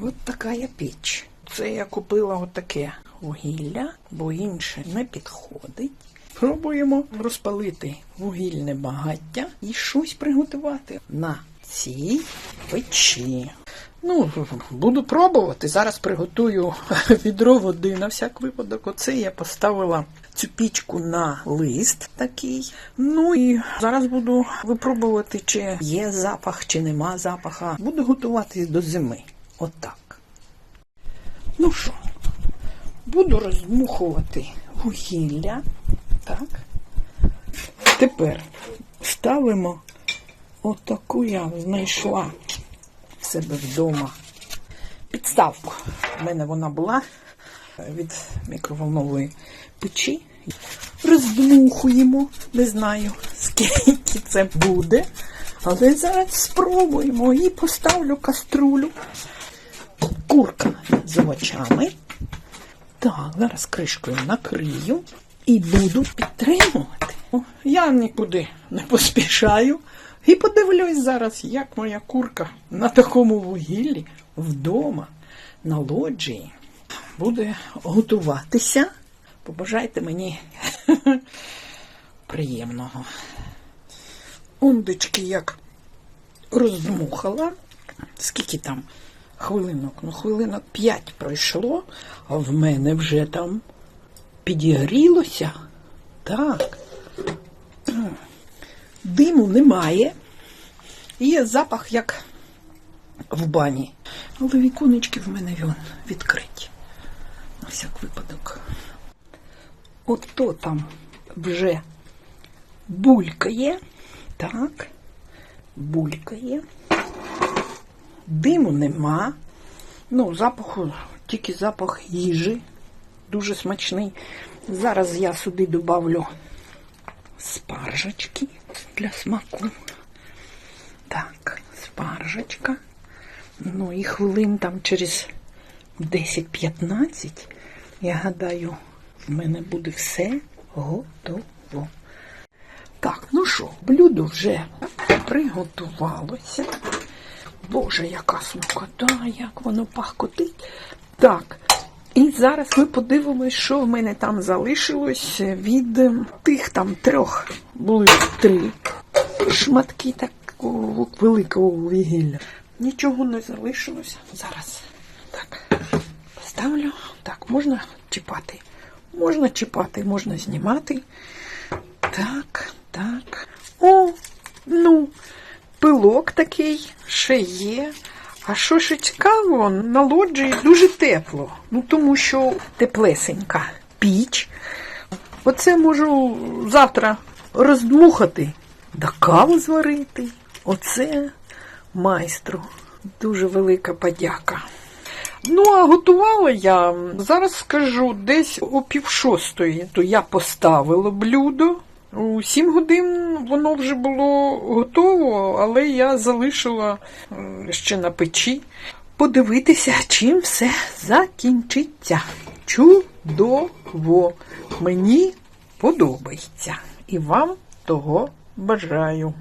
От така я піч. Це я купила отаке вугілля, бо інше не підходить. Пробуємо розпалити вугільне багаття і щось приготувати на цій печі. Ну, буду пробувати. Зараз приготую відро води на всяк випадок. Оце я поставила цю пічку на лист такий. Ну і зараз буду випробувати, чи є запах, чи нема запаха. Буду готуватись до зими. Отак. Ну що, буду роздмухувати вугілля. Так. Тепер ставимо отаку я знайшла в себе вдома підставку. У мене вона була від мікроволнової печі. Роздмухуємо, не знаю, скільки це буде. Але зараз спробуємо і поставлю каструлю. Курка з овочами. Так, зараз кришкою накрию і буду підтримувати. Я нікуди не поспішаю. І подивлюсь зараз, як моя курка на такому вугіллі вдома, на лоджії, буде готуватися. Побажайте мені приємного. Ондечки як роздмухала. Скільки там хвилинок? Ну, хвилинок 5 пройшло, а в мене вже там підігрілося. Так. Диму немає. Є запах, як в бані. Але віконечки в мене вон відкриті. На всяк випадок. Ото там вже булькає. Так, булькає. Диму нема. Ну, запаху, тільки запах їжі. Дуже смачний. Зараз я сюди добавлю спаржечки для смаку. Так, спаржечка. Ну і хвилин там через 10-15, я гадаю, в мене буде все готово. Так, ну що, блюдо вже приготувалося. Боже, яка смакота, як воно пахкотить. Так, і зараз ми подивимось, що в мене там залишилось від тих там трьох. Були три шматки такого великого вугілля. Нічого не залишилося. Зараз так поставлю. Так, можна чіпати. Можна чіпати, можна знімати. Так. О, ну, пилок такий ще є. А що ще цікаво, на лоджії дуже тепло. Ну, тому що теплесенька піч. Оце можу завтра роздмухати, да каву зварити. Оце майстру. Дуже велика подяка. Ну, а готувала я, зараз скажу, десь о пів шостої, то я поставила блюдо. У сім годин воно вже було готово, але я залишила ще на печі подивитися, чим все закінчиться. Чудово! Мені подобається. І вам того бажаю.